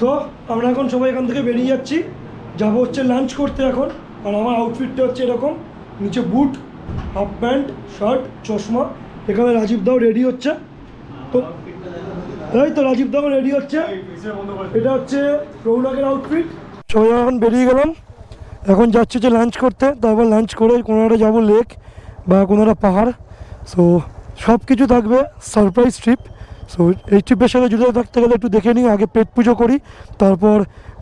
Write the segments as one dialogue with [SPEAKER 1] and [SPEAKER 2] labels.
[SPEAKER 1] তো আমরা এখন সবাই এখান থেকে বেরিয়ে যাচ্ছি। যাব হচ্ছে লাঞ্চ করতে এখন। আর আমার আউটফিটটা হচ্ছে এরকম। নিচে বুট হাফ প্যান্ট শার্ট চশমা। এখানে রাজীব দাও রেডি হচ্ছে। তো এই তো রাজীব দাও রেডি হচ্ছে। এটা হচ্ছে রৌনকের আউটফিট সবাই এখন বেরিয়ে গেলাম। এখন যাচ্ছি যে লাঞ্চ করতে। তারপর লাঞ্চ করে কোনো একটা যাব লেক বা কোনো একটা পাহাড়। সো সব কিছু থাকবে সারপ্রাইজ ট্রিপ সো এই ট্রিপের সাথে জুড়ে থাকতে গেলে একটু দেখে নিই, আগে পেট পুজো করি, তারপর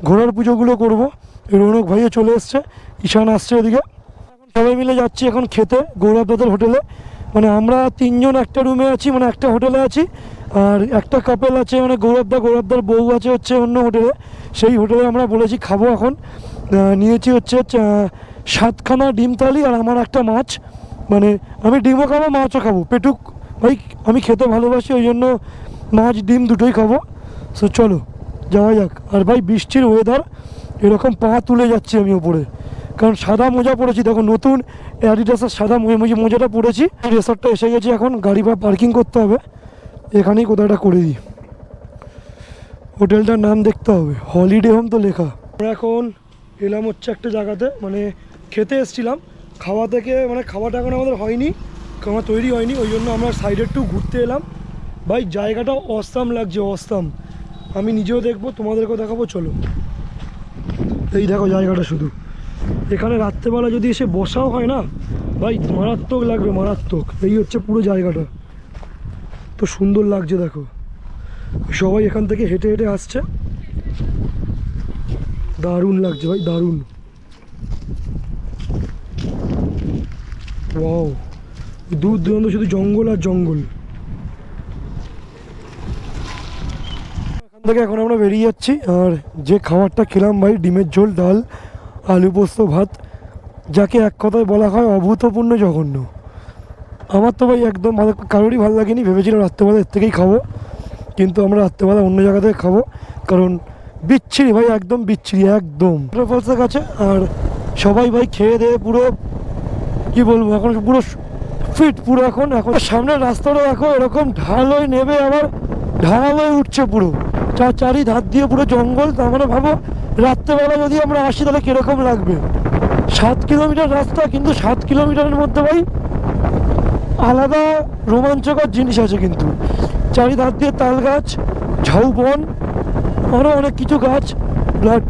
[SPEAKER 1] ঘোড়ার পুজোগুলো করব। রৌনক ভাইও চলে এসছে, ঈশান আসছে এদিকে সবাই মিলে যাচ্ছি এখন খেতে, গৌরব দাদের হোটেলে। মানে আমরা তিনজন একটা রুমে আছি মানে একটা হোটেলে আছি, আর একটা কাপেল আছে মানে গৌরবদা গৌরবদার বউ আছে হচ্ছে অন্য হোটেলে। সেই হোটেলে আমরা বলেছি খাব এখন। নিয়েছি হচ্ছে সাতখানা ডিম থালি আর আমার একটা মাছ। মানে আমি ডিমও খাব, মাছও খাব, পেটুক ভাই আমি খেতে ভালোবাসি, ওই জন্য মাছ, ডিম দুটোই খাব। সো চলো, যাওয়া যাক। আর ভাই, বৃষ্টির ওয়েদার এরকম পা তুলে যাচ্ছি আমি ওপরে। কারণ সাদা মোজা পড়েছি দেখো নতুন অ্যাডিডাসের সাদা মোজাটা পড়েছি রেসর্টটা এসে গেছি এখন, গাড়ি বা পার্কিং করতে হবে। এখানেই কোথাও একটা করে দিই। হোটেলটার নাম দেখতে হবে হলিডে হোম তো লেখা। আমরা এখন এলাম হচ্ছে একটা জায়গাতে মানে খেতে এসেছিলাম। খাওয়া থেকে মানে খাওয়াটা এখন আমাদের হয়নি। খাওয়া তৈরি হয়নি, ওই জন্য আমরা সাইডে একটু ঘুরতে এলাম। ভাই, জায়গাটা অস্তাম লাগছে অস্তাম আমি নিজেও দেখব, তোমাদেরকেও দেখাবো, চলো। এই দেখো জায়গাটা শুধু। এখানে রাত্রেবেলা যদি এসে বসাও হয় না, ভাই, মারাত্মক লাগবে, মারাত্মক। এই হচ্ছে পুরো জায়গাটা। তো সুন্দর লাগছে, দেখো। সবাই এখান থেকে হেঁটে হেঁটে আসছে। দারুণ লাগছে, ভাই, দারুণ। ওয়াও। দূর দূরান্ত শুধু জঙ্গল আর জঙ্গল। এখান থেকে এখন আমরা বেরিয়ে যাচ্ছি, আর যে খাবারটা খেলাম ভাই, ডিমের ঝোল, ডাল, আলু পোস্ত, ভাত, যাকে এক কথায় বলা হয় অভূতপূর্ণ জঘন্য। আমার তো ভাই একদম কারোরই ভালো লাগেনি, ভেবেছিলাম রাত্রেবেলা এর থেকেই খাব, কিন্তু আমরা রাত্রেবেলা অন্য জায়গা থেকে খাব, কারণ বিচ্ছিরি ভাই, একদম বিচ্ছিরি, একদম। ফলসের কাছে আর সবাই ভাই খেয়ে দিয়ে পুরো, কি বলব, এখন পুরো ফিট পুরো এখন এখন সামনের রাস্তাটা দেখো, এরকম ঢাল হয়ে নেবে আবার ঢাল হয়ে উঠছে পুরো। চার চারি ধার দিয়ে পুরো জঙ্গল, তার মানে ভাবো, রাত্রেবেলা যদি আমরা আসি তাহলে কীরকম লাগবে? সাত কিলোমিটার রাস্তা, কিন্তু সাত কিলোমিটারের মধ্যে ভাই আলাদা রোমাঞ্চকর জিনিস আছে কিন্তু। চারিধার দিয়ে তাল গাছ ঝাউবন আরও অনেক কিছু গাছ, ব্লাড।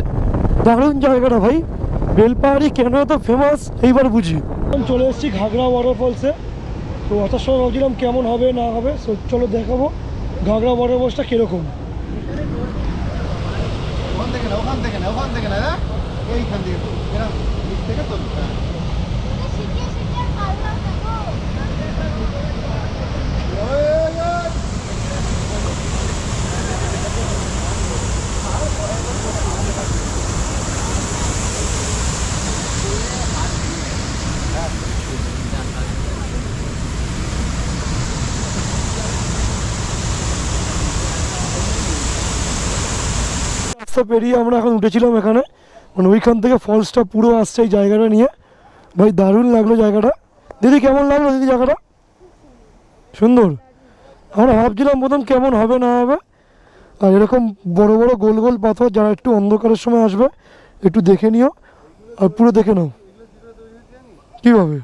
[SPEAKER 1] দারুণ জায়গাটা ভাই। বেলপাহাড়ি কেন এত ফেমাস এইবার বুঝি। চলে এসেছি ঘাগড়া ওয়াটারফলসে তো অত সময় ভাবছিলাম কেমন হবে না হবে তো চলো দেখাবো ঘাগড়া ওয়াটারফলসটা কীরকম
[SPEAKER 2] ওখান থেকে না ওখান থেকে না ওখান থেকে না হ্যাঁ? এইখান থেকে দিক থেকে তো।
[SPEAKER 3] শিখে শিখে ভালো লাগে গো
[SPEAKER 2] ওই, ওই, ওই।
[SPEAKER 1] রাস্তা পেরিয়ে আমরা এখন উঠেছিলাম এখানে। মানে ওইখান থেকে ফলসটা পুরো আসছে এই জায়গাটা নিয়ে। ভাই দারুণ লাগল জায়গাটা। দিদি, কেমন লাগল দিদি জায়গাটা? সুন্দর। আমরা ভাবছিলাম প্রথম কেমন হবে, না হবে। আর এরকম বড় বড় গোল গোল পাথর যারা একটু অন্ধকারের সময় আসবে, একটু দেখে নিও। আর পুরো দেখে নাও। কীভাবে?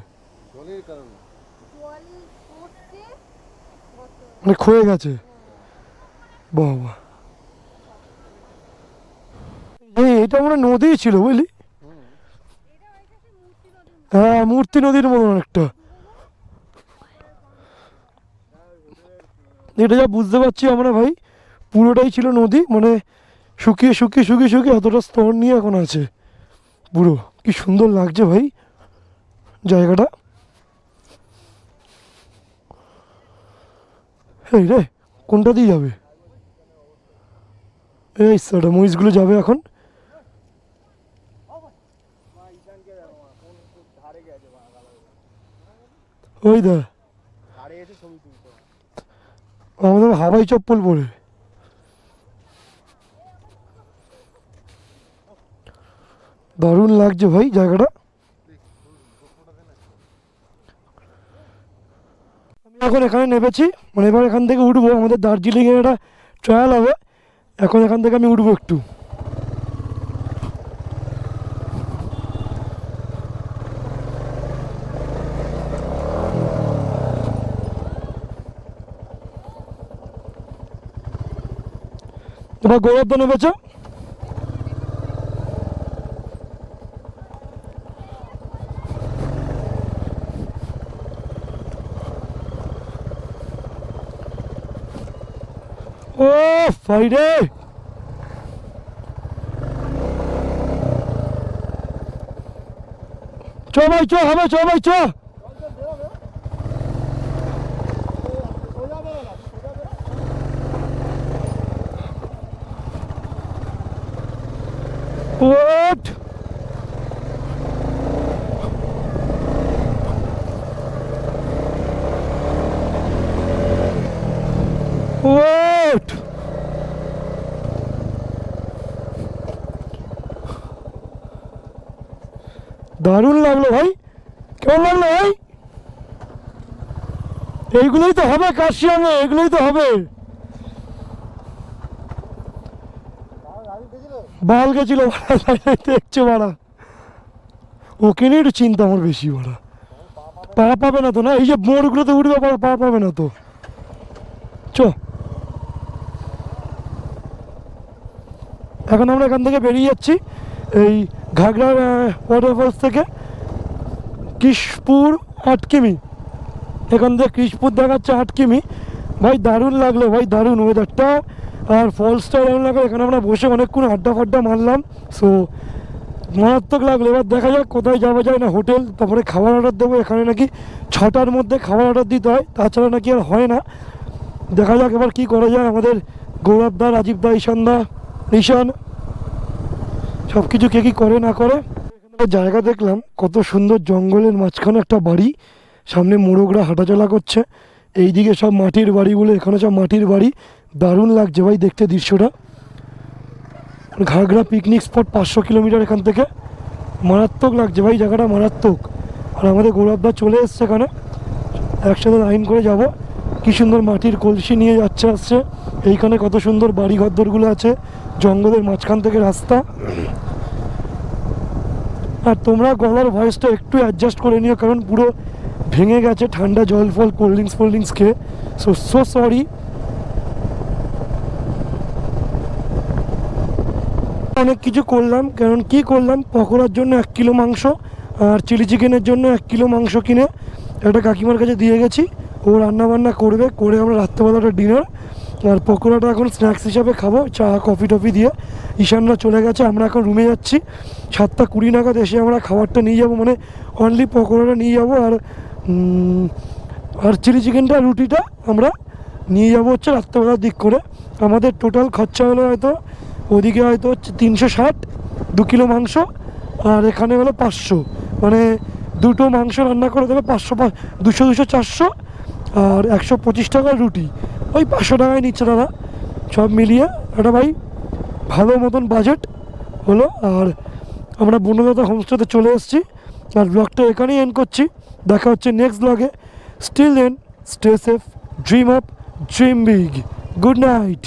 [SPEAKER 1] মানে ক্ষয়ে গেছে। বাহ বাহ এই এটা মনে নদীই ছিল, বুঝলি? হ্যাঁ মূর্তি নদীর মতন অনেকটা এটা যা বুঝতে পারছি আমরা ভাই, পুরোটাই ছিল নদী মানে শুকিয়ে শুকিয়ে শুকিয়ে শুকিয়ে এতটা স্তর নিয়ে এখন আছে। পুরো, কি সুন্দর লাগছে ভাই জায়গাটা। এই রে, কোনটা দিয়ে যাবে? এই সেটা মহিষগুলো যাবে এখন। ওই দা। আমাদের হাওয়াই চপ্পল পরে। দারুণ লাগছে ভাই জায়গাটা। আমি এখন এখানে নেমেছি মানে এবার এখান থেকে উঠবো। আমাদের দার্জিলিংয়ে একটা ট্রায়াল হবে। এখন এখান থেকে আমি উঠবো একটু। তোমার গৌরব নেমেছ ও ফাইডে চ ভাই চ হবে চ ভাই চ! ওট ওট দারুণ লাগল ভাই। কেমন লাগল ভাই? এইগুলোই তো হবে কাশিয়ামে এগুলোই তো হবে। বাল গেছিল দেখছে বাড়া। ওকে নিয়ে একটু চিন্তা আমার বেশি বাড়া। পা পাবে না তো না? এই যে মোড়গুলোতে উঠবে পা পাবে না তো। চ। এখন আমরা এখান থেকে বেরিয়ে যাচ্ছি, এই ঘাগড়ার ওয়াটারফলস থেকে কিশপুর আট কিমি। এখান থেকে কিশপুর দেখাচ্ছে আট কিমি। ভাই দারুণ লাগল, ভাই দারুণ ওয়েদারটা আর ফলসটা দারুণ লাগল এখানে আমরা বসে অনেকক্ষণ আড্ডা ফাড্ডা মারলাম। সো মারাত্মক লাগল। এবার দেখা যাক কোথায় যাওয়া যায় না হোটেল, তারপরে খাবার অর্ডার দেবো। এখানে নাকি ছটার মধ্যে খাবার অর্ডার দিতে হয়, তাছাড়া নাকি আর হয় না। দেখা যাক এবার কী করা যায়। আমাদের গৌরব দা, রাজীব দা, ঈশান সব কিছু কে কী করে না করে। জায়গা দেখলাম, কত সুন্দর জঙ্গলের মাঝখানে একটা বাড়ি, সামনে মোরগরা হাঁটাচলা করছে। এইদিকে সব মাটির বাড়িগুলো এখানে সব মাটির বাড়ি। দারুণ লাগছে ভাই দেখতে দৃশ্যটা। ঘাগড়া পিকনিক স্পট পাঁচশো কিলোমিটার এখান থেকে। মারাত্মক লাগছে ভাই, জায়গাটা মারাত্মক। আর আমাদের গৌরবদা চলে এসছে এখানে। একসাথে লাইন করে যাব। কি সুন্দর মাটির কলসি নিয়ে যাচ্ছে আসছে। এইখানে কত সুন্দর বাড়ি ঘরদরগুলো আছে। জঙ্গলের মাঝখান থেকে রাস্তা। আর তোমরা গলার ভয়েসটা একটু অ্যাডজাস্ট করে নিও, কারণ পুরো ভেঙে গেছে ঠান্ডা জল ফল কোল্ড ড্রিঙ্কস ফোল্ড ড্রিঙ্কস খেয়ে। সো সো সরি অনেক কিছু করলাম, কারণ কি করলাম? পকোড়ার জন্য এক কিলো মাংস আর চিলি চিকেনের জন্য এক কিলো মাংস কিনে একটা কাকিমার কাছে দিয়ে গেছি। ও রান্না বান্না করবে, করে আমরা রাত্রেবেলাটা ডিনার আর পকোড়াটা এখন স্ন্যাক্স হিসাবে খাব, চা কফি টফি দিয়ে। ঈশানরা চলে গেছে, আমরা এখন রুমে যাচ্ছি। সাতটা কুড়ি নাগাদ এসে আমরা খাবারটা নিয়ে যাব মানে অনলি পকোড়াটা নিয়ে যাব আর আর চিলি চিকেনটা, রুটিটা আমরা নিয়ে যাব হচ্ছে রাত্রেবেলার দিক করে। আমাদের টোটাল খরচা হলো হয়তো ওদিকে হয়তো হচ্ছে তিনশো ষাট, দু কিলো মাংস, আর এখানে হলো পাঁচশো। মানে দুটো মাংস রান্না করে দেবে পাঁচশো দুশো দুশো, চারশো, আর একশো পঁচিশ টাকার রুটি। ওই পাঁচশো টাকায় নিচ্ছে দাদা। সব মিলিয়ে একটা ভাই, ভালো মতন বাজেট হলো। আর আমরা বনলতা হোমস্টেতে চলে এসেছি। আর ব্লগটা এখানেই এন্ড করছি। দেখা হচ্ছে নেক্সট ব্লগে still and stay safe dream up dream big good night